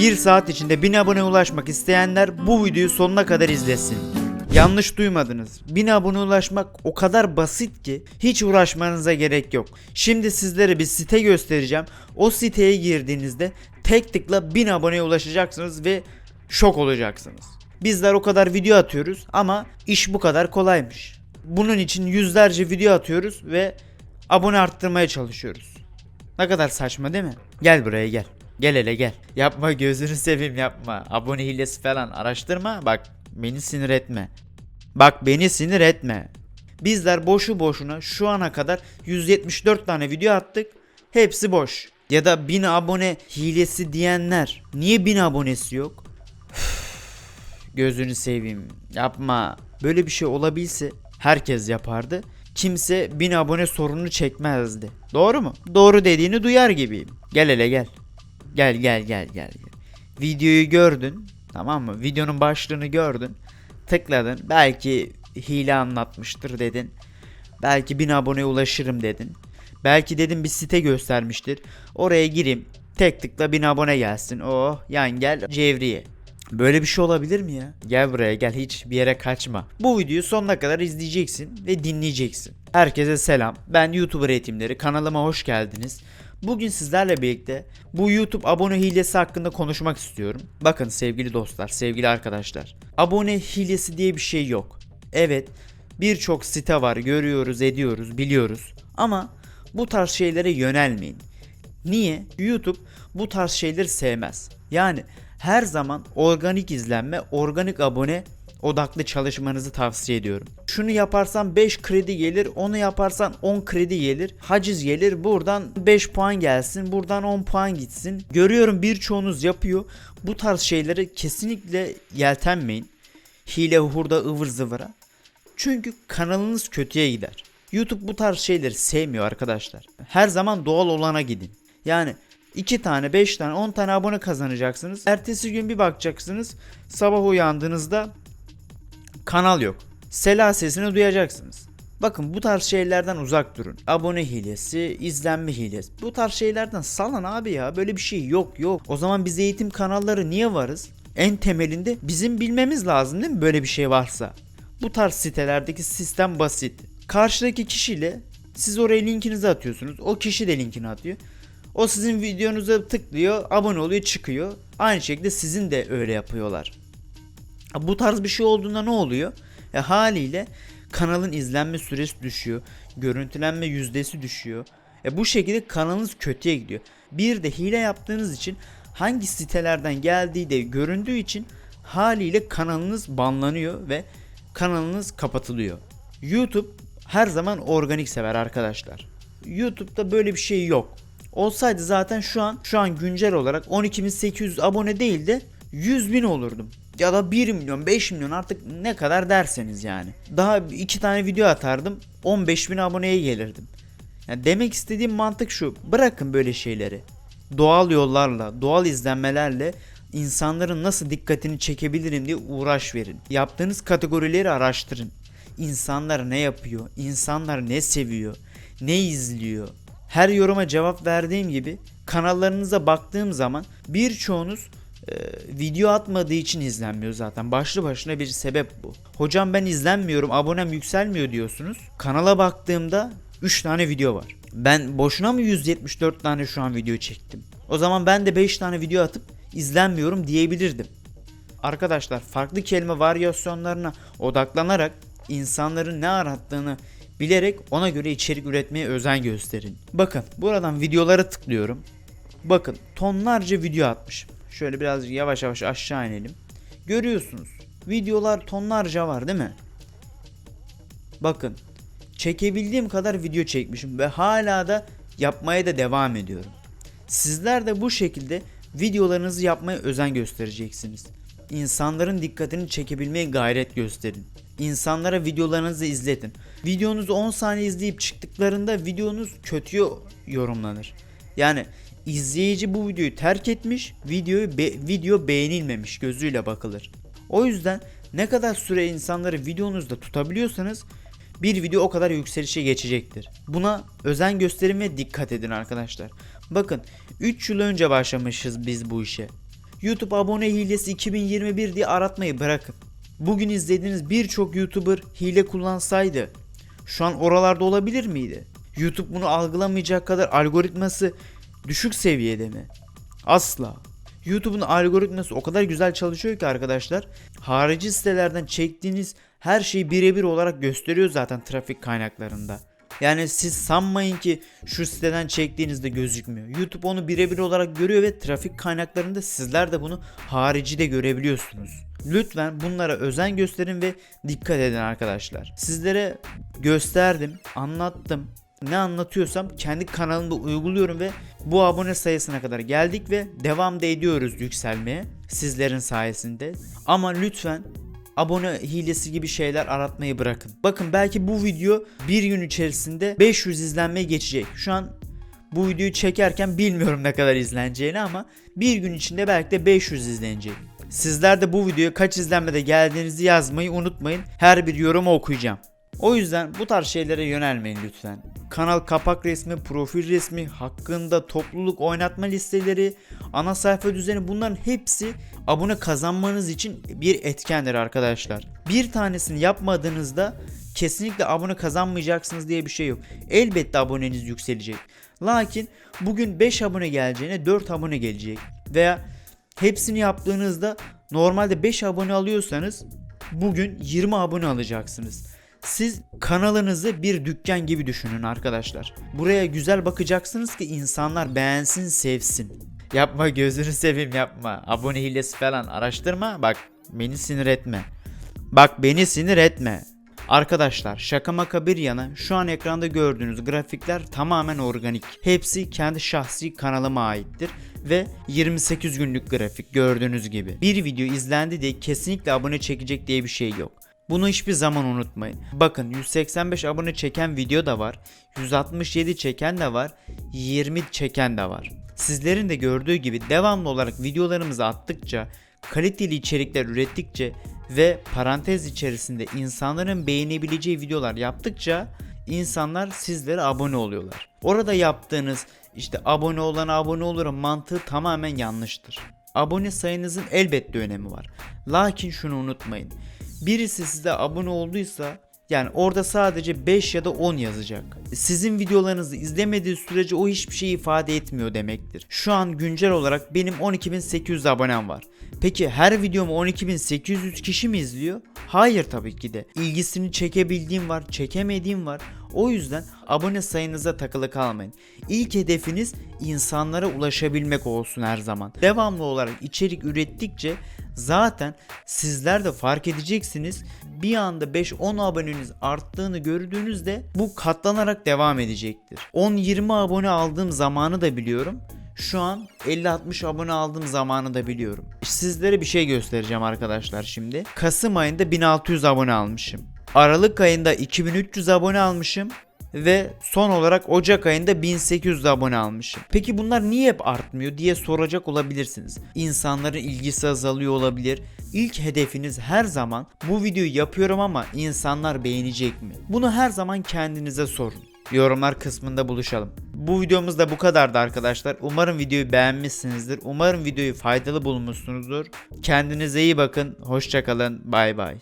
1 saat içinde 1000 abone ulaşmak isteyenler bu videoyu sonuna kadar izlesin. Yanlış duymadınız. 1000 abone ulaşmak o kadar basit ki hiç uğraşmanıza gerek yok. Şimdi sizlere bir site göstereceğim. O siteye girdiğinizde tek tıkla 1000 aboneye ulaşacaksınız ve şok olacaksınız. Bizler o kadar video atıyoruz ama iş bu kadar kolaymış. Bunun için yüzlerce video atıyoruz ve abone arttırmaya çalışıyoruz. Ne kadar saçma değil mi? Gel buraya gel. Gel hele gel. Yapma gözünü seveyim yapma. Abone hilesi falan araştırma. Bak beni sinir etme. Bak beni sinir etme. Bizler boşu boşuna şu ana kadar 174 tane video attık. Hepsi boş. Ya da 1000 abone hilesi diyenler. Niye 1000 abonesi yok? Gözünü seveyim. Yapma. Böyle bir şey olabilse herkes yapardı. Kimse 1000 abone sorununu çekmezdi. Doğru mu? Doğru dediğini duyar gibiyim. Gel hele gel. Gel gel gel gel. Videoyu gördün. Tamam mı? Videonun başlığını gördün. Tıkladın. Belki hile anlatmıştır dedin. Belki 1000 aboneye ulaşırım dedin. Belki dedim bir site göstermiştir. Oraya gireyim. Tek tıkla 1000 abone gelsin. Oh yan gel Cevriye. Böyle bir şey olabilir mi ya? Gel buraya gel hiç bir yere kaçma. Bu videoyu sonuna kadar izleyeceksin ve dinleyeceksin. Herkese selam. Ben YouTuber eğitimleri. Kanalıma hoş geldiniz. Bugün sizlerle birlikte bu YouTube abone hilesi hakkında konuşmak istiyorum. Bakın sevgili dostlar, sevgili arkadaşlar. Abone hilesi diye bir şey yok. Evet, birçok site var, görüyoruz, ediyoruz, biliyoruz. Ama bu tarz şeylere yönelmeyin. Niye? YouTube bu tarz şeyleri sevmez. Yani her zaman organik izlenme, organik abone odaklı çalışmanızı tavsiye ediyorum. Şunu yaparsan 5 kredi gelir, onu yaparsan 10 kredi gelir, haciz gelir, buradan 5 puan gelsin, buradan 10 puan gitsin. Görüyorum birçoğunuz yapıyor. Bu tarz şeyleri kesinlikle yeltenmeyin. Hile hurda ıvır zıvıra. Çünkü kanalınız kötüye gider. YouTube bu tarz şeyleri sevmiyor arkadaşlar. Her zaman doğal olana gidin. Yani 2 tane, 5 tane, 10 tane abone kazanacaksınız. Ertesi gün bir bakacaksınız. Sabah uyandığınızda kanal yok. Sela sesini duyacaksınız. Bakın bu tarz şeylerden uzak durun. Abone hilesi, izlenme hilesi. Bu tarz şeylerden salın abi ya. Böyle bir şey yok yok. O zaman biz eğitim kanalları niye varız? En temelinde bizim bilmemiz lazım değil mi böyle bir şey varsa? Bu tarz sitelerdeki sistem basit. Karşıdaki kişiyle siz oraya linkinizi atıyorsunuz. O kişi de linkini atıyor. O sizin videonuza tıklıyor, abone oluyor, çıkıyor. Aynı şekilde sizin de öyle yapıyorlar. Bu tarz bir şey olduğunda ne oluyor? E, haliyle kanalın izlenme süresi düşüyor. Görüntülenme yüzdesi düşüyor. E, bu şekilde kanalınız kötüye gidiyor. Bir de hile yaptığınız için hangi sitelerden geldiği de göründüğü için haliyle kanalınız banlanıyor ve kanalınız kapatılıyor. YouTube her zaman organik sever arkadaşlar. YouTube'da böyle bir şey yok. Olsaydı zaten şu an şu an güncel olarak 12.800 abone değil de 100 bin olurdum. Ya da 1 milyon 5 milyon artık ne kadar derseniz yani. Daha iki tane video atardım 15 bin aboneye gelirdim. Yani demek istediğim mantık şu. Bırakın böyle şeyleri. Doğal yollarla, doğal izlenmelerle insanların nasıl dikkatini çekebilirim diye uğraş verin. Yaptığınız kategorileri araştırın. İnsanlar ne yapıyor? İnsanlar ne seviyor? Ne izliyor? Her yoruma cevap verdiğim gibi kanallarınıza baktığım zaman birçoğunuz video atmadığı için izlenmiyor zaten. Başlı başına bir sebep bu. Hocam ben izlenmiyorum, abonem yükselmiyor diyorsunuz. Kanala baktığımda 3 tane video var. Ben boşuna mı 174 tane şu an video çektim? O zaman ben de 5 tane video atıp izlenmiyorum diyebilirdim. Arkadaşlar farklı kelime varyasyonlarına odaklanarak insanların ne arattığını bilerek ona göre içerik üretmeye özen gösterin. Bakın buradan videolara tıklıyorum. Bakın tonlarca video atmışım. Şöyle biraz yavaş yavaş aşağı inelim. Görüyorsunuz. Videolar tonlarca var değil mi? Bakın. Çekebildiğim kadar video çekmişim ve hala da yapmaya da devam ediyorum. Sizler de bu şekilde videolarınızı yapmaya özen göstereceksiniz. İnsanların dikkatini çekebilmeye gayret gösterin. İnsanlara videolarınızı izletin. Videonuzu 10 saniye izleyip çıktıklarında videonuz kötüye yorumlanır. Yani izleyici bu videoyu terk etmiş, videoyu be- video beğenilmemiş gözüyle bakılır. O yüzden ne kadar süre insanları videonuzda tutabiliyorsanız bir video o kadar yükselişe geçecektir. Buna özen gösterin ve dikkat edin arkadaşlar. Bakın 3 yıl önce başlamışız biz bu işe. YouTube abone hilesi 2021 diye aratmayı bırakın. Bugün izlediğiniz birçok YouTuber hile kullansaydı şu an oralarda olabilir miydi? YouTube bunu algılamayacak kadar algoritması düşük seviyede mi? Asla. YouTube'un algoritması o kadar güzel çalışıyor ki arkadaşlar. Harici sitelerden çektiğiniz her şeyi birebir olarak gösteriyor zaten trafik kaynaklarında. Yani siz sanmayın ki şu siteden çektiğinizde gözükmüyor. YouTube onu birebir olarak görüyor ve trafik kaynaklarında sizler de bunu harici de görebiliyorsunuz. Lütfen bunlara özen gösterin ve dikkat edin arkadaşlar. Sizlere gösterdim, anlattım. Ne anlatıyorsam kendi kanalımda uyguluyorum ve bu abone sayısına kadar geldik ve devam da ediyoruz yükselmeye sizlerin sayesinde. Ama lütfen abone hilesi gibi şeyler aratmayı bırakın. Bakın belki bu video bir gün içerisinde 500 izlenmeye geçecek. Şu an bu videoyu çekerken bilmiyorum ne kadar izleneceğini ama bir gün içinde belki de 500 izlenecek. Sizler de bu videoya kaç izlenmede geldiğinizi yazmayı unutmayın. Her bir yorumu okuyacağım. O yüzden bu tarz şeylere yönelmeyin lütfen. Kanal kapak resmi, profil resmi, hakkında topluluk oynatma listeleri, ana sayfa düzeni bunların hepsi abone kazanmanız için bir etkendir arkadaşlar. Bir tanesini yapmadığınızda kesinlikle abone kazanmayacaksınız diye bir şey yok. Elbette aboneniz yükselecek. Lakin bugün 5 abone geleceğine 4 abone gelecek. Veya hepsini yaptığınızda normalde 5 abone alıyorsanız bugün 20 abone alacaksınız. Siz kanalınızı bir dükkan gibi düşünün arkadaşlar. Buraya güzel bakacaksınız ki insanlar beğensin, sevsin. Yapma gözünü seveyim yapma. Abone hilesi falan araştırma. Bak beni sinir etme. Bak beni sinir etme. Arkadaşlar şaka maka bir yana şu an ekranda gördüğünüz grafikler tamamen organik. Hepsi kendi şahsi kanalıma aittir ve 28 günlük grafik gördüğünüz gibi. Bir video izlendi diye kesinlikle abone çekecek diye bir şey yok. Bunu hiçbir zaman unutmayın. Bakın 185 abone çeken video da var. 167 çeken de var. 20 çeken de var. Sizlerin de gördüğü gibi devamlı olarak videolarımızı attıkça, kaliteli içerikler ürettikçe ve parantez içerisinde insanların beğenebileceği videolar yaptıkça insanlar sizlere abone oluyorlar. Orada yaptığınız işte abone olana abone olurum mantığı tamamen yanlıştır. Abone sayınızın elbette önemi var. Lakin şunu unutmayın. Birisi size abone olduysa yani orada sadece 5 ya da 10 yazacak. Sizin videolarınızı izlemediği sürece o hiçbir şey ifade etmiyor demektir. Şu an güncel olarak benim 12.800 abonem var. Peki her videomu 12.800 kişi mi izliyor? Hayır tabii ki de. İlgisini çekebildiğim var, çekemediğim var. O yüzden abone sayınıza takılı kalmayın. İlk hedefiniz insanlara ulaşabilmek olsun her zaman. Devamlı olarak içerik ürettikçe zaten sizler de fark edeceksiniz. Bir anda 5-10 aboneniz arttığını gördüğünüzde bu katlanarak devam edecektir. 10-20 abone aldığım zamanı da biliyorum. Şu an 50-60 abone aldığım zamanı da biliyorum. Sizlere bir şey göstereceğim arkadaşlar şimdi. Kasım ayında 1600 abone almışım. Aralık ayında 2300 abone almışım ve son olarak Ocak ayında 1800 abone almışım. Peki bunlar niye hep artmıyor diye soracak olabilirsiniz. İnsanların ilgisi azalıyor olabilir. İlk hedefiniz her zaman bu videoyu yapıyorum ama insanlar beğenecek mi? Bunu her zaman kendinize sorun. Yorumlar kısmında buluşalım. Bu videomuz da bu kadardı arkadaşlar. Umarım videoyu beğenmişsinizdir. Umarım videoyu faydalı bulmuşsunuzdur. Kendinize iyi bakın. Hoşçakalın. Bay bay.